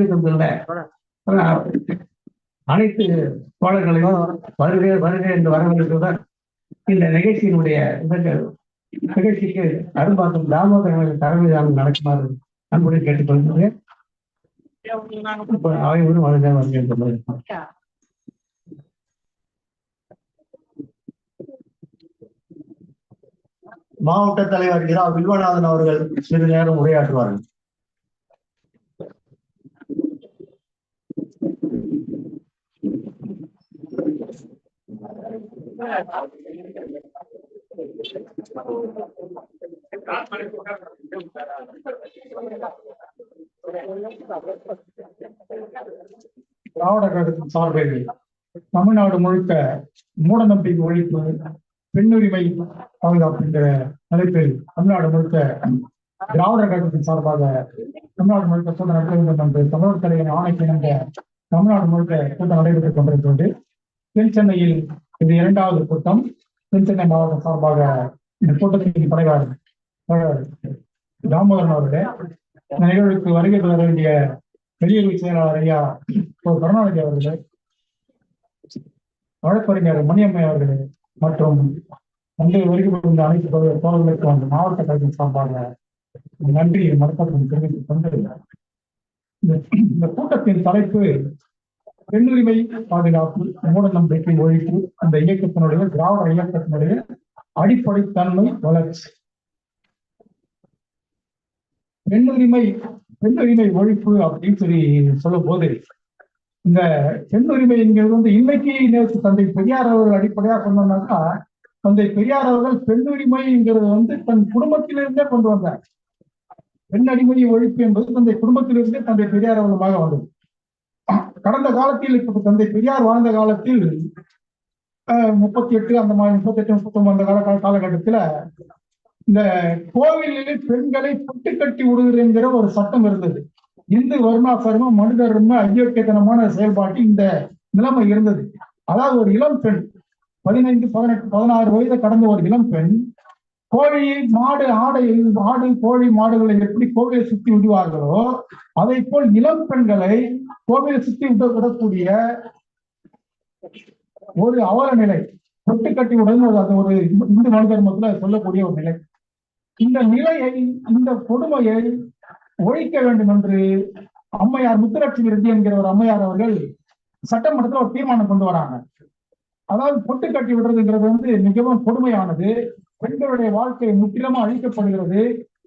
தந்துள்ள அனைத்து தோழர்களையும் வருகை வருகை என்று வரவேற்பதுடன் இந்த நிகழ்ச்சியினுடைய நிகழ்ச்சிக்கு அரும்பாக்கம் தாமோதரன் தலைமையிலான நடக்குமாறு அன்புடன் கேட்டுக்கொள்கிறேன். இப்ப அனைவரும் வருக வருக என்று சொல்லுகிறேன். மாவட்ட தலைவர் இரா வில்வநாதன் அவர்கள் சிறிது நேரம் உரையாற்றுவார்கள். திராவிட கழகத்தின் சார்பில் தமிழ்நாடு முழுக்க மூடநம்பிக்கை ஒழிப்பு பெண்ணுரிமை பாதுகாப்பு என்ற தலைப்பில் தமிழ்நாடு முழுக்க திராவிட கழகத்தின் சார்பாக தமிழ்நாடு முழுக்க கூட்டம் நடத்த வேண்டும் என்று தமிழர் தலைவர் ஆணைக்கு இணங்க தமிழ்நாடு முழுக்க கூட்டம் நடைபெற்றுக் கொண்டிருக்கிறது தென் சென்னையில் இது இரண்டாவது கூட்டம். தென் சென்னை சார்பாக இந்த கூட்டத்தின் தலைவர் தாமோதரன் அவர்களே இந்த நிகழ்வுக்கு வருகை தர வேண்டிய வெளியுறவு செயலாளர் ஐயா கருணாநிதி அவர்களே வழக்கறிஞர் மணியம்மை அவர்களே மற்றும் தந்தை வருகை புரிந்த அனைத்து தோழ- தோழர்களுக்கும் அந்த மாவட்ட கல்வி சார்பாக நன்றி மனப்பக்கம் தெரிவித்துக் கொண்டு இந்த இந்த கூட்டத்தின் தலைப்பு பெண்ணுரிமை பாதுகாப்பு மூட நம்பிக்கை ஒழிப்பு அந்த இயக்கத்தினுடைய திராவிட இயக்கத்தினுடைய அடிப்படை தன்மை வளர்ச்சி. பெண்ணுரிமை பெண்ணுரிமை ஒழிப்பு அப்படின்னு சொல்லி சொல்லும் போது இந்த பெண்ணுரிமை என்கிறது வந்து இன்னைக்கு நேற்று தந்தை பெரியார் அவர்கள் அடிப்படையா சொன்னாக்கா தந்தை பெரியார் அவர்கள் பெண்ணுரிமைங்கிறது வந்து தன் குடும்பத்திலிருந்தே கொண்டு வந்தார். பெண் அடிமை ஒழிப்பு என்பது தந்தை குடும்பத்திலிருந்தே தந்தை பெரியார் அவர்களுமாக வந்தது. கடந்த காலத்தில் இப்ப தந்தை பெரியார் வாழ்ந்த காலத்தில் முப்பத்தி எட்டு அந்த மாதிரி முப்பத்தி எட்டு முப்பத்தி ஒன்பது அந்த கால காலகட்டத்துல இந்த கோவிலில் பெண்களை புட்டு கட்டி விடுகிறேங்கிற ஒரு சட்டம் இருந்தது. இந்து வருணாசிரமம் மனித தர்ம அயோக்கியத்தனமான செயல்பாட்டில் இந்த நிலைமை இருந்தது. அதாவது ஒரு இளம் பெண் பதினைந்து பதினெட்டு பதினாறு வயதை கடந்த ஒரு இளம் பெண் கோழி மாடு ஆடை ஆடு கோழி மாடுகளை எப்படி கோவிலை சுத்தி விடுவார்களோ அதை போல் இளம் பெண்களை கோவிலை சுத்தி விட விடக்கூடிய ஒரு அவல நிலை பொட்டு கட்டி உடன் அது ஒரு இந்து மனு தர்மத்துல சொல்லக்கூடிய ஒரு நிலை. இந்த நிலையை இந்த கொடுமையை ஒழிக்க வேண்டும் என்று அம்மையார் முத்துலட்சுமி ரெட்டி என்கிற ஒரு அம்மையார் அவர்கள் சட்டமன்றத்தில் ஒரு தீர்மானம் கொண்டு வராங்க. அதாவது பொட்டு கட்டி விடுறதுங்கிறது வந்து மிகவும் கொடுமையானது. பெண்களுடைய வாழ்க்கை முற்றிலுமா அழிக்கப்படுகிறது.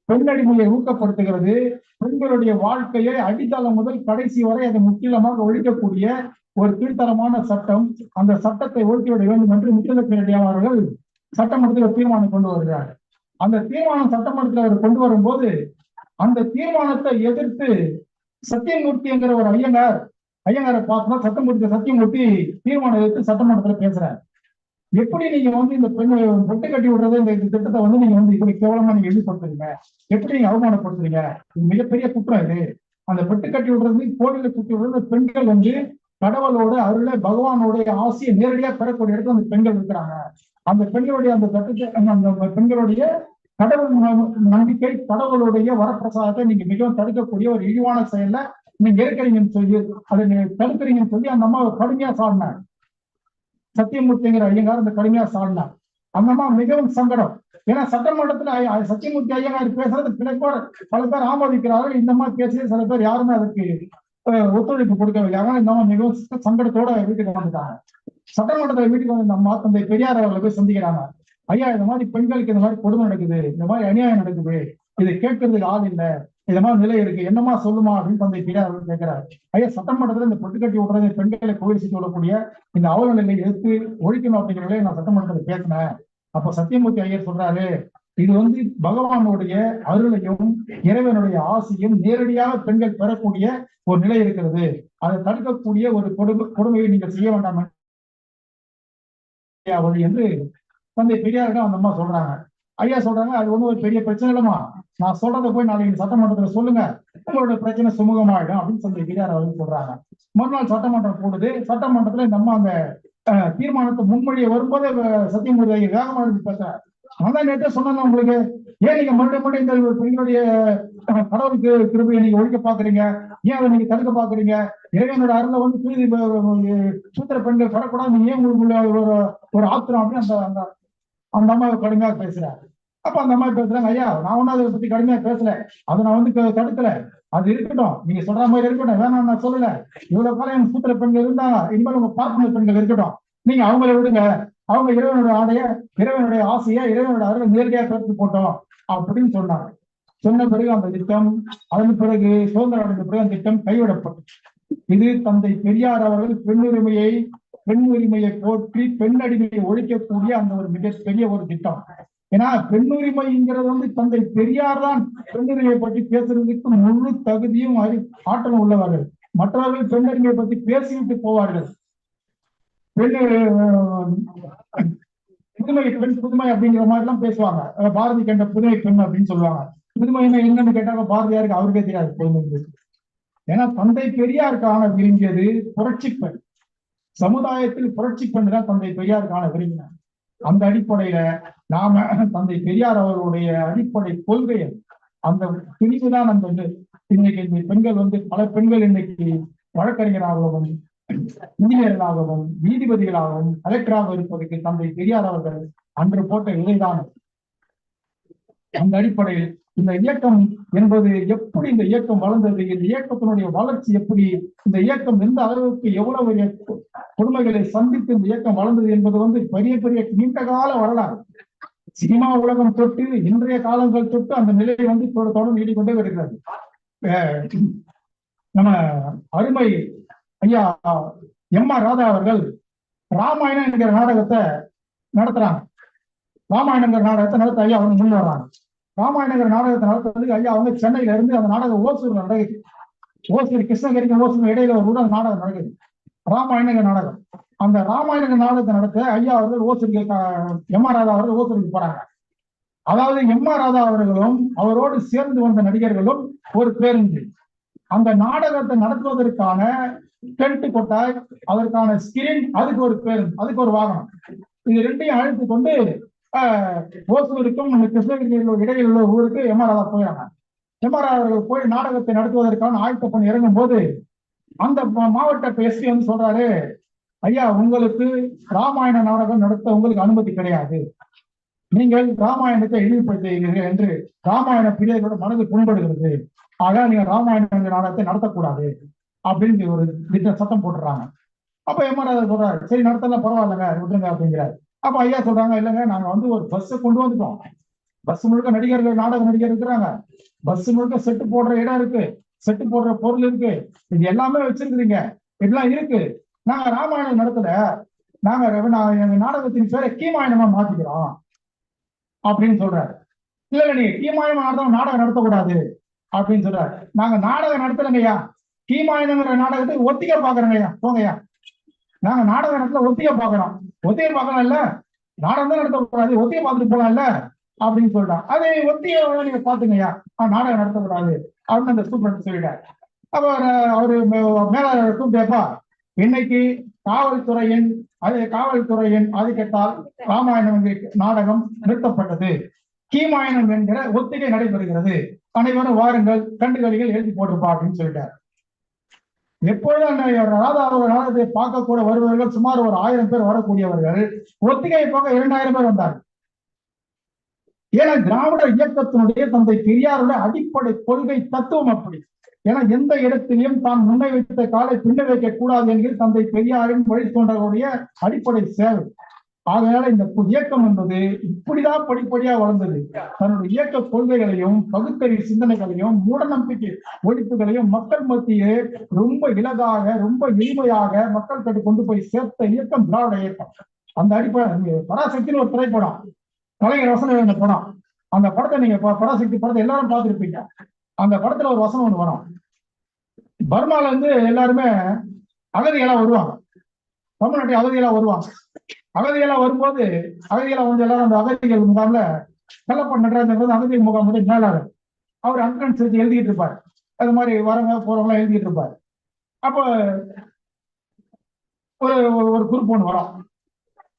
பெண்ணடிமையை ஊக்கப்படுத்துகிறது. பெண்களுடைய வாழ்க்கையை அடித்தளம் முதல் கடைசி வரை அதை முற்றிலுமாக ஒழிக்கக்கூடிய ஒரு கீழ்த்தரமான சட்டம். அந்த சட்டத்தை ஒழுக்கிவிட வேண்டும் என்று முத்துலட்சுமி ரெட்டி அவர்கள் சட்டமன்றத்தில் தீர்மானம் கொண்டு வருகிறார். அந்த தீர்மானம் சட்டமன்றத்தில் அவர் கொண்டு வரும்போது அந்த தீர்மானத்தை எதிர்த்து சத்தியமூர்த்தி என்கிற ஒரு ஐயங்கார் ஐயங்காரை பார்த்தா சட்டமூர்த்தி சத்தியமூர்த்தி தீர்மானம் எதிர்த்து சட்டமன்றத்துல பேசுறேன் எப்படி நீங்க வந்து இந்த பெண்ணை பொட்டு கட்டி விடுறது இந்த திட்டத்தை வந்து நீங்க வந்து இப்படி கேவலமா நீங்க எழுதிப்படுத்துறீங்க எப்படி நீங்க அவமானப்படுத்துறீங்க? இது மிகப்பெரிய குற்றம் இது. அந்த பெட்டு கட்டி விடுறது கோவில சுற்றி விடுறது பெண்கள் வந்து கடவுளோட அருள பகவானோட ஆசையை நேரடியா பெறக்கூடிய இடத்துல அந்த பெண்கள் இருக்கிறாங்க. அந்த பெண்களுடைய அந்த தட்டத்தை அந்த பெண்களுடைய கடவுள் நம்பிக்கை கடவுளுடைய வரப்பிரசாதத்தை நீங்க மிகவும் தடுக்கக்கூடிய ஒரு இழிவான செயல்ல நீங்க இருக்கிறீங்கன்னு சொல்லி அதை நீங்க தடுக்கிறீங்கன்னு சொல்லி அந்த அம்மா கடுமையா சாடினார் சத்தியமூர்த்திங்கிற ஐயங்கார் அந்த கடுமையா சாடினார். அந்த அம்மா மிகவும் சங்கடம். ஏன்னா சட்டமன்றத்துல சத்தியமூர்த்தி ஐயங்கார் பேசுறது பிழைப்பாடு பல பேர் ஆமோதிக்கிறார்கள். இந்த மாதிரி பேசிய சில பேர் யாருமே அதுக்கு ஒத்துழைப்பு கொடுக்கவில்லை. ஆனால் இந்த அம்மா மிகவும் சங்கடத்தோட வீட்டுக்கு வந்துட்டாங்க. சட்டமன்றத்துல வீட்டுக்கு வந்து இந்த அம்மா தந்தை பெரியார் அவர்களை போய் சந்திக்கிறாங்க. ஐயா இந்த மாதிரி பெண்களுக்கு இந்த மாதிரி கொடுமை நடக்குது. இந்த மாதிரி அநியாயம் நடக்குது. இதை கேட்கறதுக்கு ஆள் இல்லை. இந்த மாதிரி நிலை இருக்கு. என்னமா சொல்லுமா அப்படின்னு தந்தை பெரியார் அவர்கள் கேட்கிறார். ஐயா சட்டமன்றத்துல இந்த பொட்டு கட்டி விடுறது பெண்களை கோவில் சுற்றி விடக்கூடிய இந்த அவல நிலையை எடுத்து ஒழிக்கணும் அப்படிங்கிறத நான் சட்டமன்றத்துல பேசினேன். அப்ப சத்தியமூர்த்தி ஐயர் சொல்றாரு இது வந்து பகவானுடைய அருளையும் இறைவனுடைய ஆசையும் நேரடியாக பெண்கள் பெறக்கூடிய ஒரு நிலை இருக்கிறது. அதை தடுக்கக்கூடிய ஒரு கொடுமை கொடுமையை நீங்க செய்ய வேண்டாம் ஐயா வழி என்று தந்தை பெரியாரிடம் அந்த அம்மா சொல்றாங்க. ஐயா சொல்றாங்க அது ஒண்ணும் ஒரு பெரிய பிரச்சனை இல்லைம்மா நான் சொல்றதை போய் நாளைக்கு சட்டமன்றத்துல சொல்லுங்க. உங்களோட பிரச்சனை சுமூகமாயிடும் அப்படின்னு சொல்லி பெரியார் அவர்கள் சொல்றாங்க. மறுநாள் சட்டமன்றம் கூடுது சட்டமன்றத்துல இந்த அம்மா அந்த அஹ், தீர்மானத்தை முன்மொழிய வரும்போது சத்தியமூர்த்தி ஐயா வேகமா இருந்து பேசுறாரு நான் தான் நேற்றே சொன்னேன் உங்களுக்கு. ஏன் நீங்க மறுபடியும் மறுபடியும் இந்த பெண்களுடைய கடவுளுக்கு கிருபையை நீங்க ஒழிக்க பாக்குறீங்க? ஏன் அதை நீங்க தடுக்க பாக்குறீங்க? இறைவனோட அருளை வந்து சூத்திர பெண்கள் வரக்கூடாது ஏன் உங்களுக்கு ஒரு ஒரு ஆத்திரம் அப்படின்னு அந்த அந்த அந்த அம்மா கடுமையா பேசுறாரு அப்ப அந்த அம்மா பேசுறாங்க ஐயா நான் ஒன்னும் அதை பத்தி கடுமையா பேசல. அதை நான் வந்து தடுக்கல. அது இருக்கட்டும். நீங்க சொல்ற மாதிரி இருக்கட்டும். வேணாம் நான் சொல்லல. இவ்வளவு காலம் என் சூத்திர பெண்கள் இருந்தாங்க இனிமேல் உங்க பார்ப்பன பெண்கள் இருக்கட்டும். நீங்க அவங்கள விடுங்க. அவங்க இறைவனுடைய ஆடைய இறைவனுடைய ஆசையை இறைவனுடைய அருள் நேரடியா கருத்து போட்டோம் அப்படின்னு சொன்னாங்க. சொன்ன பிறகு அந்த திட்டம் அதன் பிறகு சுதந்திரம் அடைந்த பிறகு அந்த திட்டம் கைவிடப்பட்டது இது தந்தை பெரியார் அவர்கள் பெண்ணுரிமையை பெண் உரிமையை போற்றி பெண் அடிமையை ஒழிக்கக்கூடிய அந்த ஒரு மிகப்பெரிய ஒரு திட்டம். ஏன்னா பெண்ணுரிமைங்கிறது வந்து தந்தை பெரியார் தான் பெண்ணுரிமையை பற்றி பேசுறதுக்கு முழு தகுதியும் அறி ஆற்றலும் உள்ளவர்கள். மற்றவர்கள் பெண்ணுரிமையை பற்றி பேசிவிட்டு போவார்கள். பெண் புதுமை பெண் புதுமை அப்படிங்கிற மாதிரி எல்லாம் பேசுவாங்க பாரதி கண்ட புதுமை பெண் அப்படின்னு சொல்லுவாங்க. புதுமைன்னா என்னன்னு கேட்டாங்க பாரதியாருக்கு அவருக்கே தெரியாது புதுமை ஏன்னா தந்தை பெரியார் காண விரும்பியது புரட்சி பெண். சமுதாயத்தில் புரட்சி பெண் தந்தை பெரியார் காண விரும்பினார். அந்த அடிப்படையில நாம தந்தை பெரியார் அவர்களுடைய அடிப்படை கொள்கை அந்த துணிவு தான் அந்த இன்னைக்கு இந்த பெண்கள் வந்து பல பெண்கள் இன்னைக்கு வழக்கறிஞராகவும் இன்ஜினியர்களாகவும் நீதிபதிகளாகவும் கலெக்டராக இருப்பதற்கு தந்தை பெரியார் அவர்கள் அன்று போட்ட இதைதான் அந்த அடிப்படையில் இந்த இயக்கம் என்பது எப்படி இந்த இயக்கம் வளர்ந்தது? இந்த இயக்கத்தினுடைய வளர்ச்சி எப்படி? இந்த இயக்கம் எந்த அளவுக்கு எவ்வளவு கொடுமைகளை சந்தித்து இந்த இயக்கம் வளர்ந்தது என்பது வந்து பெரிய பெரிய நீண்ட கால வரலாறு. சினிமா உலகம் தொட்டு இன்றைய காலங்கள் தொட்டு அந்த நிலை வந்து தொடர்ந்து நீடிக்கொண்டே வருகிறது. அஹ் நம்ம அருமை ஐயா எம் ஆர் ராதா அவர்கள் ராமாயணம் என்கிற நாடகத்தை நடத்துறாங்க. ராமாயணங்கிற நாடகத்தை நடத்த ஐயா அவங்க முன் வர்றாங்க. ராமாயணங்கிற நாடகத்தை நடத்துறதுக்கு ஐயா அவங்க சென்னையில இருந்து அந்த நாடகம் ஓசூர்ல நடக்குது. ஓசூர் கிருஷ்ணகிரிக்கு ஓசூர் இடையில ஒரு அந்த நாடகம் நடக்குது. ராமாயணங்க நாடகம். அந்த ராமாயண நாடகத்தை நடத்த ஐயா அவர்கள் ஓசூருக்கு எம் ஆர் ராதா அவர்கள் ஓசூருக்கு போறாங்க. அதாவது எம் ஆர் ராதா அவர்களும் அவரோடு சேர்ந்து வந்த நடிகர்களும் ஒரு பேருந்து அந்த நாடகத்தை நடத்துவதற்கான டென்ட் கொட்டாய் அதற்கான ஸ்கிரீன் அதுக்கு ஒரு பேருந்து அதுக்கு ஒரு வாகனம். இது ரெண்டையும் அழைத்து கொண்டு ஓசூருக்கும் கிருஷ்ணகிரியில் இடையில் உள்ள ஊருக்கு எம் ஆர் ராதா போயிறாங்க. எம் அவர்கள் போய் நாடகத்தை நடத்துவதற்கான ஆயத்த பணி இறங்கும் போது அந்த மா- மாவட்ட எஸ்பி வந்து சொல்றாரு ஐயா உங்களுக்கு ராமாயண நாடகம் நடத்த உங்களுக்கு அனுமதி கிடையாது. நீங்கள் ராமாயணத்தை இழிவுபடுத்துகிறீர்கள் என்று ராமாயண பிள்ளைகளோட மனது புண்படுகிறது. ஆக நீங்க ராமாயண நாடகத்தை நடத்தக்கூடாது. அப்படின்னு ஒரு திட்ட சத்தம் போட்டுறாங்க. அப்ப எம்ஆர் சொல்றாரு சரி நடத்தலாம் பரவாயில்லைங்க விட்டுருங்க அப்படிங்கிறாரு. அப்ப ஐயா சொல்றாங்க இல்லைங்க நாங்க வந்து ஒரு பஸ்ஸை கொண்டு வந்துட்டோம். பஸ் முழுக்க நடிகர்கள் நாடக நடிகர் இருக்கிறாங்க. பஸ் முழுக்க செட்டு போடுற இடம் இருக்கு. செட்டு போடுற பொருள் இருக்கு. இது எல்லாமே வச்சிருக்கிறீங்க. இதெல்லாம் இருக்கு. நாங்க ராமாயணம் நடத்துல. நாங்க நான் எங்க நாடகத்தின் பேரை கீமாயணமா மாத்திக்கிறோம். அப்படின்னு சொல்றாரு. இல்ல இல்ல நீங்க கீமாயணம் நடத்த நாடகம் நடத்தக்கூடாது அப்படின்னு சொல்றாரு. நாங்க நாடகம் நடத்தலைங்கய்யா கீமாயணங்கிற நாடகத்தை ஒத்திகை பாக்குறோங்கய்யா போங்கய்யா நாங்க நாடகம் நடத்துல ஒத்திக்க பாக்குறோம் ஒத்திகை பார்க்கலாம் இல்ல நாடகம் தான் நடத்தக்கூடாது. ஒத்தையை பார்த்துட்டு போலாம் இல்ல அப்படின்னு சொல்றான். அதை ஒத்திய நீங்க பாத்துங்கய்யா ஆஹ் நாடகம் நடத்தக்கூடாது. அப்படின்னு அந்த சூப்பர் சொல்லிட்டாரு. அப்ப அவரு- மேலாளருக்கும் கேப்பா இன்னைக்கு காவல்துறையின் அது காவல்துறையின் ஆதிக்கத்தால் ராமாயணம் நாடகம் நிறுத்தப்பட்டது. கீமாயணம் என்கிற ஒத்திகை நடைபெறுகிறது. அனைவரும் வாருங்கள் கண்டுகளிகள் எழுதி போட்டிருப்பா அப்படின்னு சொல்லிட்டார். எப்பொழுது அன்றைய ராதா நாடகத்தை பார்க்க கூட வருபவர்கள் சுமார் ஒரு ஆயிரம் பேர் வரக்கூடியவர்கள். ஒத்திகை போக இரண்டாயிரம் பேர் வந்தார்கள். ஏன்னா திராவிட இயக்கத்தினுடைய தந்தை பெரியாருடைய அடிப்படை கொள்கை தத்துவம் அப்படி. ஏன்னா எந்த இடத்திலையும் தான் முன்னை வைத்த காலை பின்ன வைக்க கூடாது என்கிற தந்தை பெரியாரின் வழித்தோன்றலுடைய அடிப்படை சேவை. ஆகையால இந்த இயக்கம் என்பது இப்படிதான் படிப்படியா வளர்ந்தது. தன்னுடைய இயக்க கொள்கைகளையும் பகுத்தறிவு சிந்தனைகளையும் மூடநம்பிக்கை ஒழிப்புகளையும் மக்கள் மத்தியே ரொம்ப இலகாக ரொம்ப எளிமையாக மக்கள் கிட்ட கொண்டு போய் சேர்த்த இயக்கம் திராவிட இயக்கம். அந்த அடிப்படை பராசக்தின்னு ஒரு திரைப்படம். கலைஞர் வசனம் எழுதின படம். அந்த படத்தை நீங்க பராசக்தி படத்தை எல்லாரும் பார்த்திருப்பீங்க. அந்த படத்துல ஒரு வசனம் ஒண்ணு வரும். பர்மால இருந்து எல்லாருமே அகதிகளா வருவாங்க. தமிழ்நாட்டில் அகதிகளா வருவாங்க. அகதிகளா வரும்போது அகதிகளா வந்து எல்லாரும் அந்த அகதிகள் முகாம்ல கல்லப்பன் நடராஜன் அகதிகள் முகாம் வந்து மேலாளர். அவர் அட்டன்ஸ் வச்சு எழுதிட்டு இருப்பார். அது மாதிரி வரவங்க போறவங்க எழுதிட்டு இருப்பார். அப்போ ஒரு ஒரு- ஒரு குரூப் ஒன்று வரும்.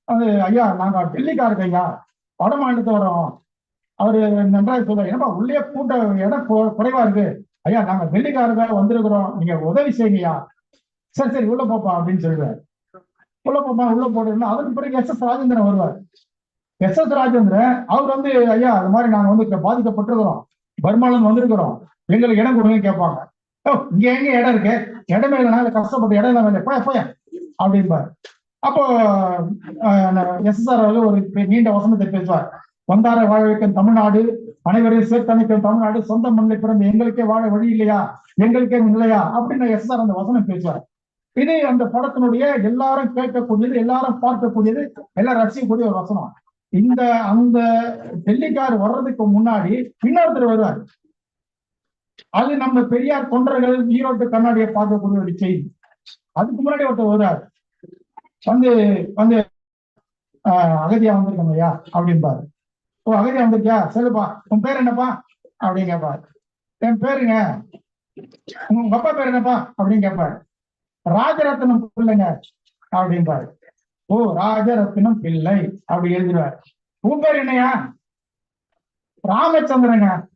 அது ஐயா நாங்க டெல்லிக்காரங்க ஐயா. வட மாநிலத்தை வரோம் அவரு நன்றாக சொல்ல ஏன்னா உள்ளே கூட்ட இடம் குறைவா இருக்கு. ஐயா நாங்க வெள்ளிக்காரங்க வந்திருக்கிறோம். நீங்க உதவி செய்யுங்கய்யா. சரி சரி உள்ள போப்பா அப்படின்னு சொல்லுவார் உள்ள உள்ள போடுறோம்னா அதுக்கு பிறகு எஸ் எஸ் ராஜேந்திரன் வருவார். எஸ் எஸ் ராஜேந்திரன் அவர் வந்து ஐயா அது மாதிரி நாங்க வந்து பாதிக்கப்பட்டிருக்கிறோம். பர்மால வந்திருக்கிறோம். எங்களுக்கு இடம் கொடுங்கன்னு கேட்பாங்க. ஓ இங்க எங்க இடம் இருக்கு? இடமே இல்லைனால கஷ்டப்பட்டு இடம் இல்லாம இல்லை போய போய அப்படிம்பார். அப்போ எஸ்எஸ்ஆர் அவர்கள் ஒரு நீண்ட வசனத்தை பேசுவார். வந்தார வாழ வைக்கும் தமிழ்நாடு அனைவரையும் சேர்த்தணைக்கும் தமிழ்நாடு சொந்த மண்ணில் பிறந்த எங்களுக்கே வாழ வழி இல்லையா? எங்களுக்கே இல்லையா? அப்படின்னு எஸ்எஸ்ஆர் அந்த வசனம் பேசுவார். இது அந்த படத்தினுடைய எல்லாரும் கேட்கக்கூடியது எல்லாரும் பார்க்கக்கூடியது எல்லாரும் ரசிக்கக்கூடிய ஒரு வசனம். இந்த அந்த டெல்லிக்கார் வர்றதுக்கு முன்னாடி இன்னொருத்தர் வருவார். அது நம்ம பெரியார் தொண்டர்கள் ஈரோட்டு கண்ணாடியை பார்க்கக்கூடிய ஒரு செய்தி. அதுக்கு முன்னாடி ஒருத்தர் வருவார். வந்து வந்து ஆஹ், அகதியா வந்திருக்கோம் ஐயா அப்படின்பாரு ஓ அகதியா வந்திருக்கியா? சொல்லுப்பா உன் பேர் என்னப்பா? அப்படின்னு கேட்பாரு என் பேருங்க உங்க அப்பா பேர் என்னப்பா? அப்படின்னு கேட்பாரு ராஜரத்னம் பிள்ளைங்க அப்படின்றாரு ஓ ராஜரத்னம் பிள்ளை அப்படி எழுதிடுவார். உன் என்னையா ராமச்சந்திரங்க.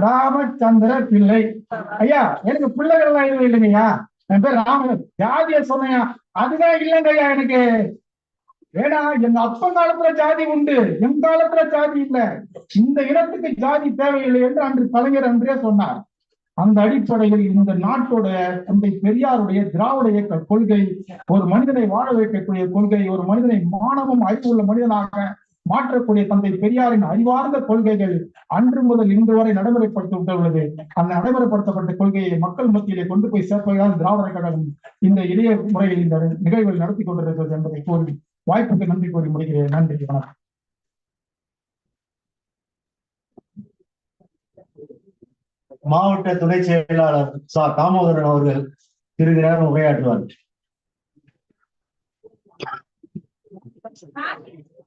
ராமச்சந்திர பிள்ளை. ஐயா எனக்கு பிள்ளைகள் எல்லாம் எதுவும் இல்லைங்கய்யா? என் பேர் ராம. ஜாதிய சொன்னையா அதுதான் இல்லைங்க ஐயா எனக்கு. ஏன்னா எங்க அப்பன் காலத்துல ஜாதி உண்டு. என் காலத்துல ஜாதி இல்ல. இந்த இனத்துக்கு ஜாதி தேவையில்லை என்று அன்று கலைஞர் அன்றே சொன்னார். அந்த அடிப்படையில் இந்த நாட்டோட தந்தை பெரியாருடைய திராவிட இயக்க கொள்கை ஒரு மனிதனை வாழ வைக்கக்கூடிய கொள்கை ஒரு மனிதனை மானமும் அறிவுள்ள மனிதனாக மாற்றக்கூடிய தந்தை பெரியாரின் அறிவார்ந்த கொள்கைகள் அன்று முதல் இன்று வரை நடைமுறைப்படுத்தப்பட்டுள்ளது அந்த நடைமுறைப்படுத்தப்பட்ட கொள்கையை மக்கள் மத்தியிலே கொண்டு போய் சேர்ப்பதுதான் திராவிட கழகம் இந்த இளைய முறையில் இந்த நிகழ்வில் நடத்தி கொண்டிருக்கிறது என்பதை கூறி வாய்ப்புக்கு நன்றி கூறி முடிகிறேன். நன்றி வணக்கம். மாவட்ட துணை செயலாளர் சா. தாமோதரன் அவர்கள் சிறிது நேரம் உரையாற்றுவார்.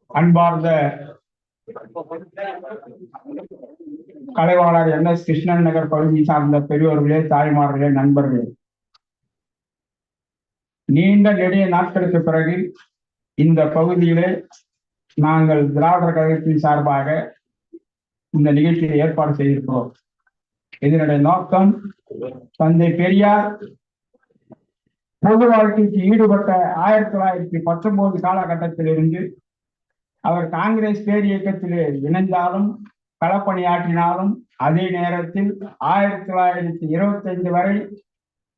அன்பார்ந்த கலைவாளர் என். எஸ். கிருஷ்ணன் நகர் பகுதி சார்ந்த பெரியோர்களே தாய்மார்களே நண்பர்களே. நீண்ட நெடிய நாட்களுக்கு பிறகு இந்த பகுதியிலே நாங்கள் திராவிடர் கழகத்தின் சார்பாக இந்த நிகழ்ச்சியை ஏற்பாடு செய்திருக்கிறோம். இதனுடைய நோக்கம் தந்தை பெரியார் பொது வாழ்க்கைக்கு ஈடுபட்ட ஆயிரத்தி தொள்ளாயிரத்தி பத்தொன்பது காலகட்டத்திலிருந்து அவர் காங்கிரஸ் பேர் இயக்கத்திலே இணைந்தாலும் களப்பணியாற்றினாலும் அதே நேரத்தில் ஆயிரத்தி தொள்ளாயிரத்தி இருபத்தி ஐந்து வரை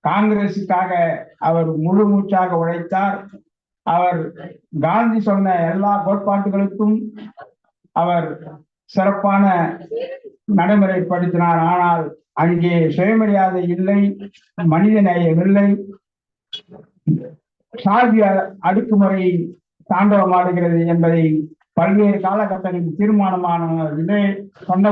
காங்கிரசுக்காக அவர் முழு மூச்சாக உழைத்தார். அவர் காந்தி சொன்ன எல்லா கோட்பாட்டுகளுக்கும் அவர் சிறப்பான நடைமுறைப்படுத்தினார். ஆனால் அங்கே சுயமரியாதை இல்லை மனித நேயம் இல்லை. சாதி அடுக்குமுறை தாண்டவமாடுகிறது என்பதை பல்வேறு காலகட்டங்களில் தீர்மானமான இதே சொன்ன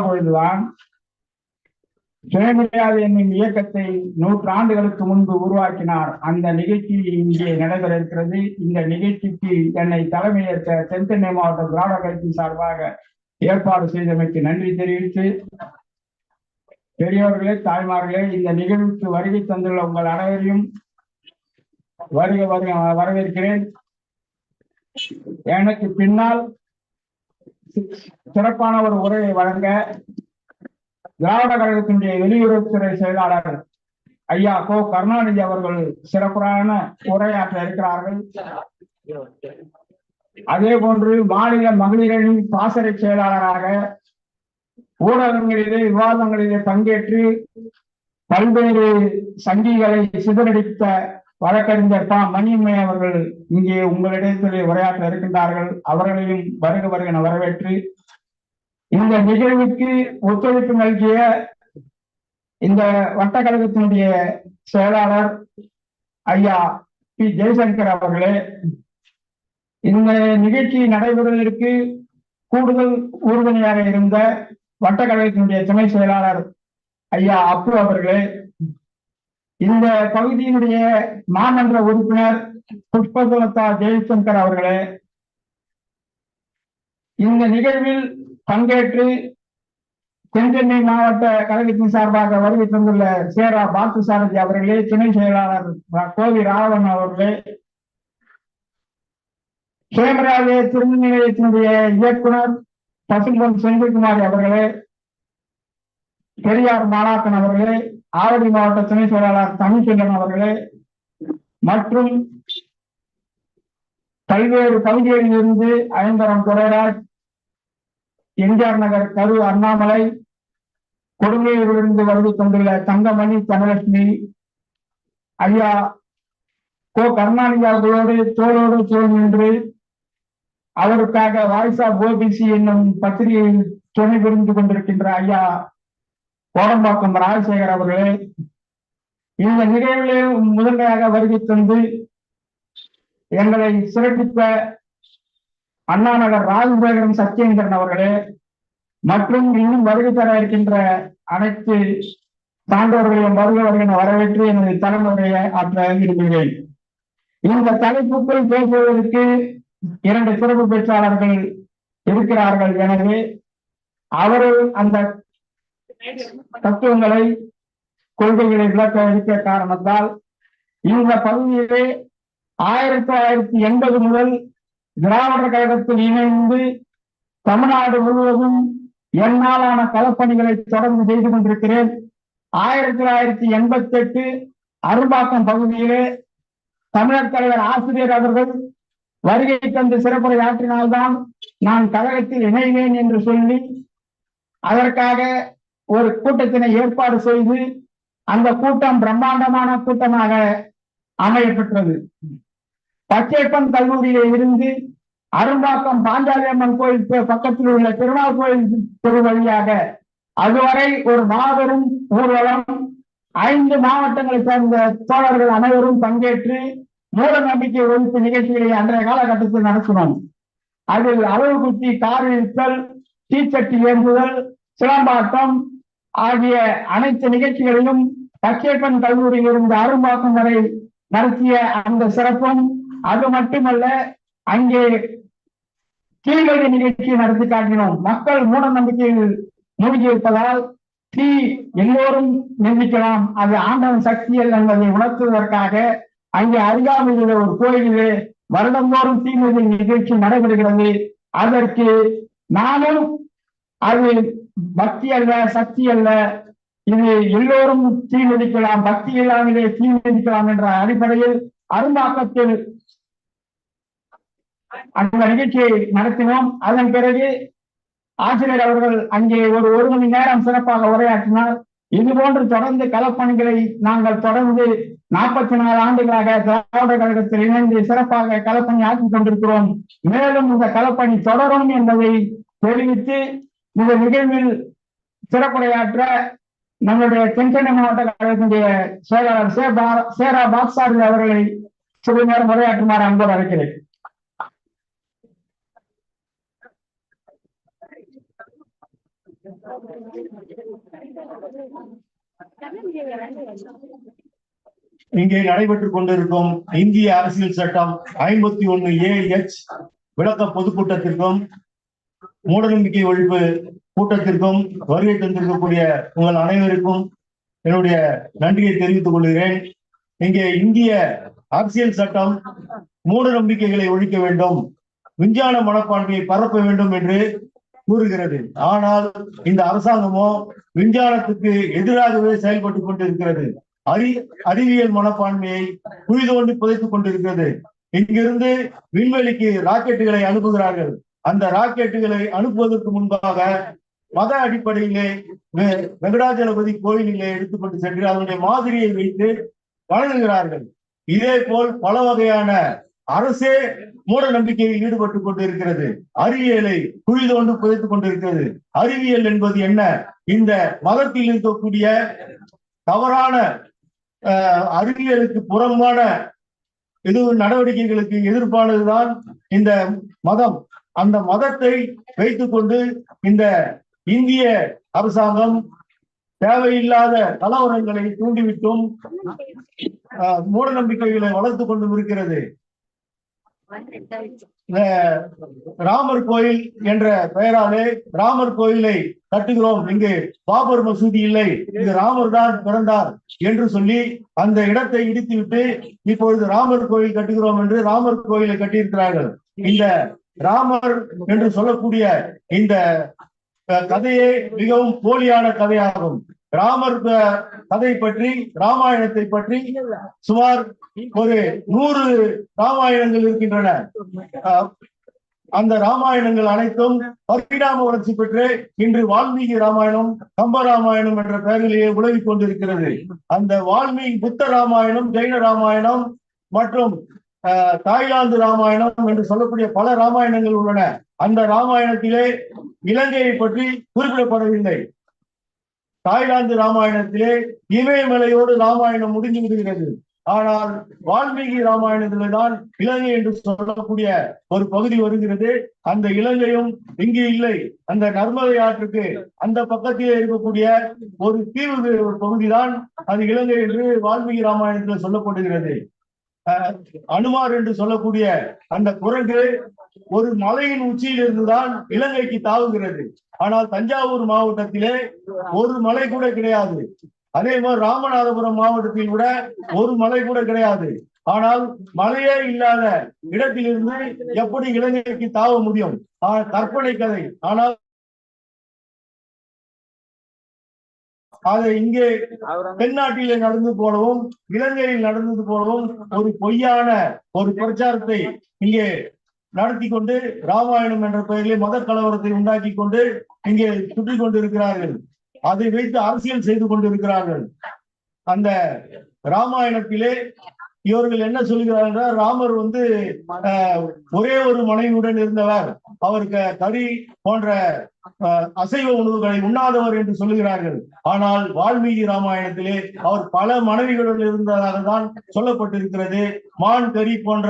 சுயமரியாதை என்னும் இயக்கத்தை நூற்றாண்டுகளுக்கு முன்பு உருவாக்கினார். அந்த நிகழ்ச்சி இங்கே நடைபெற இருக்கிறது இந்த நிகழ்ச்சிக்கு என்னை தலைமையேற்ற தென்சென்னை மாவட்ட திராவிட கட்சி சார்பாக ஏற்பாடு செய்தமைக்கு நன்றி தெரிவித்து பெரியவர்களே தாய்மார்களே இந்த நிகழ்வுக்கு வருகை தந்துள்ள உங்கள் அனைவரையும் வருக வருக வரவேற்கிறேன். எனக்கு பின்னால் சிறப்பான ஒரு உரையை வழங்க திராவிட கழகத்தினுடைய வெளியுறவுத்துறை செயலாளர் ஐயா கோ கருணாநிதி அவர்கள் சிறப்பான உரையாற்ற இருக்கிறார்கள். அதே போன்று மாநில மகளிரின் பாசறை செயலாளராக ஊடகங்களிலே விவாதங்களிலே பங்கேற்று பல்வேறு சங்கிகளை சிதறடித்த வழக்கறிஞர் பா. மணியம்மை அவர்கள் இங்கே உங்களிடத்திலே உரையாற்ற இருக்கின்றார்கள். அவர்களையும் வருக வருக வரவேற்று இந்த நிகழ்வுக்கு ஒத்துழைப்பு நல்கிய இந்த வட்டக்கழகத்தினுடைய செயலாளர் ஐயா பி. ஜெய்சங்கர் அவர்களே இந்த நிகழ்ச்சி நடைபெறுவதற்கு கூடுதல் உறுதுணையாக இருந்த வட்டக்கழகத்தினுடைய துணை செயலாளர் ஐயா அப்பு அவர்களே இந்த பகுதியினுடைய மாமன்ற உறுப்பினர் புஷ்பகுலதா ஜெயசங்கர் அவர்களே இந்த நிகழ்வில் பங்கேற்று தென்சென்னை மாவட்ட கழகத்தின் சார்பாக வருகை தந்துள்ள சேரா பார்த்தசாரதி அவர்களே துணை செயலாளர் கோவி ராவன் அவர்களே சுயமராஜ திருமண நிலையத்தினுடைய இயக்குனர் பசும்பொன் செந்தில்குமார் அவர்களே பெரியார் மாலாக்கன் அவர்களே ஆவடி மாவட்ட துணை செயலாளர் தமிழ்ச்செல்வன் அவர்களே மற்றும் பல்வேறு பகுதிகளில் இருந்து ஐந்தரம் துறைராஜ் எம்ஜிஆர் நகர் கரு அண்ணாமலை கொடுங்கையூரிலிருந்து வருகை கொண்டுள்ள தங்கமணி தனலட்சுமி ஐயா கோ கருணாநிதி அவர்களோடு தோளோடு தோல் நின்று அவருக்காக வாய்ஸ் ஆஃப் ஓபிசி என்னும் பத்திரிகையில் துணை புரிந்து கொண்டிருக்கின்ற ஐயா கோடம்பாக்கம் ராஜசேகர் அவர்களே இந்த நிகழ்விலே முதன்மையாக வருகை தந்து எங்களை சிறப்பித்த அண்ணாநகர் ராஜசேகரன் சத்யேந்திரன் அவர்களே மற்றும் இன்னும் வருகை தர இருக்கின்ற அனைத்து சான்றோர்களையும் வருகிறவர்களின் வரவேற்று எனது தலைமுறையை ஆற்ற விரும்புகிறேன். இந்த தலைப்புக்குள் பேசுவதற்கு இரண்டு சிறப்பு பேச்சாளர்கள் இருக்கிறார்கள். எனவே அவர்கள் அந்த தத்துவங்களை கொள்கைகளை விளக்க இருக்க காரணத்தால் இந்த பகுதியிலே ஆயிரத்தி தொள்ளாயிரத்தி எண்பது முதல் திராவிடர் கழகத்தில் இணைந்து தமிழ்நாடு முழுவதும் என்னாலான களப்பணிகளை தொடர்ந்து செய்து கொண்டிருக்கிறேன். ஆயிரத்தி தொள்ளாயிரத்தி எண்பத்தி எட்டு அரும்பாக்கம் பகுதியிலே தமிழர் தலைவர் ஆசிரியர் அவர்கள் வருகை தந்து சிறப்புரை ஆற்றினால்தான் நான் கழகத்தில் இணைவேன் என்று சொல்லி அதற்காக ஒரு கூட்டத்தினை ஏற்பாடு செய்து அந்த கூட்டம் பிரம்மாண்டமான கூட்டமாக அமையப்பெற்றது. பச்சைப்பன் கல்லூரியிலே இருந்து அரும்பாக்கம் பாஞ்சாலியம்மன் கோயில் பக்கத்தில் உள்ள திருநாள் கோயில் தெரு வழியாக அதுவரை ஒரு மாபெரும் ஊர்வலம் ஐந்து மாவட்டங்களை சேர்ந்த தோழர்கள் அனைவரும் பங்கேற்று மூட நம்பிக்கை ஒழிப்பு நிகழ்ச்சிகளை அன்றைய காலகட்டத்தில் நடத்தினோம். அதில் அளவு குத்தி கார் இழுத்தல் தீச்சட்டி ஏந்துதல் சிலம்பாட்டம் ஆகிய அனைத்து நிகழ்ச்சிகளிலும் பச்சைப்பன் கல்லூரியில் இருந்து அரும்பாக்கம் வரை நடத்திய அந்த சிறப்பும் அது மட்டுமல்ல அங்கே கீழ்கல்வி நிகழ்ச்சி நடத்தி காட்டினோம். மக்கள் மூட நம்பிக்கையில் மூழ்கியிருப்பதால் தீ எல்லோரும் நிர்மிக்கலாம். அது ஆண்டவன் சக்தியல் என்பதை உணர்த்துவதற்காக அங்கே அருகாமையில் ஒரு கோயிலிலே வருடந்தோறும் தீமிதி நிகழ்ச்சி நடைபெறுகிறது. அதற்கு நானும் அது பக்தி அல்ல சக்தி அல்ல. இது எல்லோரும் தீ மிதிக்கலாம் பக்தி இல்லாமலே தீ மிதிக்கலாம் என்ற அடிப்படையில் அரும்பாக்கத்தில் அந்த நிகழ்ச்சியை நடத்தினோம். அதன் பிறகு ஆசிரியர் அவர்கள் அங்கே ஒரு ஒரு மணி நேரம் சிறப்பாக உரையாற்றினார். இது போன்று தொடர்ந்து களப்பணிகளை நாங்கள் தொடர்ந்து நாற்பத்தி நாலு ஆண்டுகளாக திராவிட கழகத்தில் இணைந்து சிறப்பாக களப்பணி ஆக்கிக் கொண்டிருக்கிறோம். மேலும் இந்த களப்பணி தொடரும் என்பதை தெரிவித்து இந்த நிகழ்வில் சிறப்புரையாற்ற நம்முடைய தென்சென்னை மாவட்ட கழகத்தினுடைய செயலாளர் சே சேரா பாக்சாரி அவர்களை சிறிது நேரம் உரையாற்றுமாறு அன்போடு அழைக்கிறேன். இங்கே நடைபெற்றுக் கொண்டிருக்கும் இந்திய அரசியல் சட்டம் ஐம்பத்தி ஒன்னு ஏ எச் விளக்க பொதுக்கூட்டத்திற்கும் மூடநம்பிக்கை ஒழிப்பு கூட்டத்திற்கும் வருகை தந்திருக்கக்கூடிய உங்கள் அனைவருக்கும் என்னுடைய நன்றியை தெரிவித்துக் கொள்கிறேன். இங்கே இந்திய அரசியல் சட்டம் மூட நம்பிக்கைகளை ஒழிக்க வேண்டும். விஞ்ஞான மனப்பான்மையை பரப்ப வேண்டும் என்று கூறுகிறது ஆனால் இந்த அரசாங்கமோ விஞ்ஞானத்துக்கு எதிராகவே செயல்பட்டுக் கொண்டிருக்கிறது. அறி அறிவியல் மனப்பான்மையை குழி தோண்டி புதைத்துக் கொண்டிருக்கிறது. இங்கிருந்து விண்வெளிக்கு ராக்கெட்டுகளை அனுப்புகிறார்கள். அந்த ராக்கெட்டுகளை அனுப்புவதற்கு முன்பாக மத அடிப்படையிலே வெங்கடாஜலபதி கோயிலிலே எடுத்துக்கொண்டு சென்று அதனுடைய மாதிரியை வைத்து வழங்குகிறார்கள். இதே போல் பல வகையான அரசே மூட நம்பிக்கையில் ஈடுபட்டுக் கொண்டிருக்கிறது. அறிவியலை குழி தோண்டு புதைத்துக் கொண்டிருக்கிறது. அறிவியல் என்பது என்ன? இந்த மதத்தில் இருக்கக்கூடிய தவறான அஹ், அறிவியலுக்கு புறம்பான இது நடவடிக்கைகளுக்கு எதிர்ப்பானதுதான் இந்த மதம். அந்த மதத்தை வைத்துக்கொண்டு இந்த இந்திய அரசாங்கம் தேவையில்லாத கலவரங்களை தூண்டிவிட்டும் அஹ், மூட நம்பிக்கைகளை வளர்த்து கொண்டும் இருக்கிறது. ராமர் கோயில் என்ற பெயராலே ராமர் கோயிலை கட்டுகிறோம். இங்கு பாபர் மசூதி இல்லை. இது ராமர் தான் பிறந்தார் என்று சொல்லி அந்த இடத்தை இடித்துவிட்டு இப்பொழுது ராமர் கோயில் கட்டுகிறோம் என்று ராமர் கோயிலை கட்டியிருக்கிறார்கள். இந்த ராமர் என்று சொல்லக்கூடிய இந்த கதையே மிகவும் போலியான கதையாகும். ராமர் கதை பற்றி ராமாயணத்தை பற்றி சுமார் ஒரு நூறு ராமாயணங்கள் இருக்கின்றன. அந்த ராமாயணங்கள் அனைத்தும் பரிணாம வளர்ச்சி பெற்று இன்று வால்மீகி ராமாயணம் கம்ப ராமாயணம் என்ற பெயரிலேயே உலகிக் கொண்டிருக்கிறது. அந்த வால்மீகி புத்த ராமாயணம் ஜெயின ராமாயணம் மற்றும் தாய்லாந்து ராமாயணம் என்று சொல்லக்கூடிய பல ராமாயணங்கள் உள்ளன. அந்த ராமாயணத்திலே இலங்கையை பற்றி குறிப்பிடப்படவில்லை. தாய்லாந்து ராமாயணத்திலே இமயமலையோடு ராமாயணம் முடிஞ்சு விடுகிறது. ஆனால் வால்மீகி ராமாயணத்திலே தான் இலங்கை என்று சொல்லக்கூடிய ஒரு பகுதி வருகிறது. அந்த இலங்கையும் இங்கு இல்லை. அந்த நர்மதை ஆற்றுக்கு அந்த பக்கத்திலே இருக்கக்கூடிய ஒரு தீவு ஒரு பகுதிதான் அது இலங்கை என்று வால்மீகி ராமாயணத்தில் சொல்லப்படுகிறது. அஹ், அனுமார் என்று சொல்லக்கூடிய அந்த குரங்கு ஒரு மலையின் உச்சியில் இருந்துதான் இலங்கைக்கு தாவுகிறது. ஆனால் தஞ்சாவூர் மாவட்டத்திலே ஒரு மலை கூட கிடையாது. அதே மாதிரி ராமநாதபுரம் மாவட்டத்தில் கூட ஒரு மலை கூட கிடையாது. ஆனால் மலையே இல்லாத இடத்திலிருந்து எப்படி இலங்கைக்கு தாவ முடியும்? கற்பனை கதை. ஆனால் அதை இங்கே தென்னாட்டிலே நடந்து போலவும் இலங்கையில் நடந்தது போலவும் ஒரு பொய்யான ஒரு பிரச்சாரத்தை இங்கே நடத்தி கொண்டு ராமாயணம் என்ற பெயரிலே மத கலவரத்தை உண்டாக்கி கொண்டு இங்கே சுற்றி கொண்டிருக்கிறார்கள். அதை வைத்து அரசியல் செய்து கொண்டிருக்கிறார்கள். அந்த ராமாயணத்திலே இவர்கள் என்ன சொல்கிறார்கள் ராமர் வந்து ஒரே ஒரு மனைவியுடன் இருந்தவர். அவருக்கு கறி போன்ற அசைவ உணவுகளை உண்ணாதவர் என்று சொல்லுகிறார்கள். ஆனால் வால்மீகி ராமாயணத்திலே அவர் பல மனைவிகளுடன் இருந்ததாக தான் சொல்லப்பட்டிருக்கிறது. மான் கறி போன்ற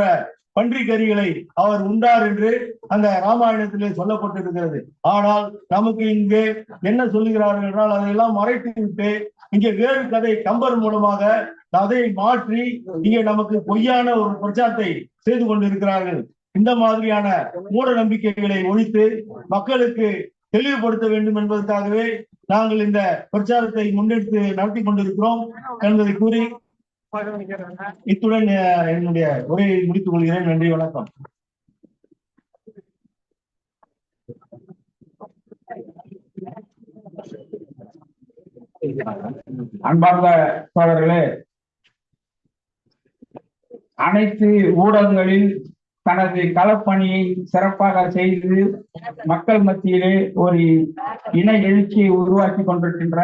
பன்றி கறிகளை அவர் உண்டார் என்று அந்த ராமாயணத்திலே சொல்லப்பட்டிருக்கிறது. ஆனால் நமக்கு இங்கே என்ன சொல்லுகிறார்கள் என்றால் அதையெல்லாம் மறைத்து விட்டு இங்கே வேறு கதை கம்பர் மூலமாக அதை மாற்றி இங்கே நமக்கு பொய்யான ஒரு பிரச்சாரத்தை செய்து கொண்டிருக்கிறார்கள். இந்த மாதிரியான மூட நம்பிக்கைகளை ஒழித்து மக்களுக்கு தெளிவுபடுத்த வேண்டும் என்பதற்காகவே நாங்கள் இந்த பிரச்சாரத்தை முன்னெடுத்து நடத்தி கொண்டிருக்கிறோம் என்பதை கூறி இத்துடன் என்னுடைய உரையை முடித்துக் கொள்கிறேன். நன்றி வணக்கம். அன்பார்ந்த சோழர்களே அனைத்து ஊடகங்களில் தனது களப்பணியை சிறப்பாக செய்து மக்கள் மத்தியிலே ஒரு இன எழுச்சியை உருவாக்கி கொண்டிருக்கின்ற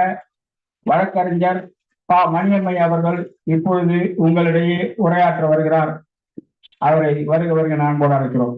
வழக்கறிஞர் பா மணியம்மை அவர்கள் இப்பொழுது உங்களிடையே உரையாற்ற வருகிறார் அவரை வருக வருக நான் கூட அழைக்கிறோம்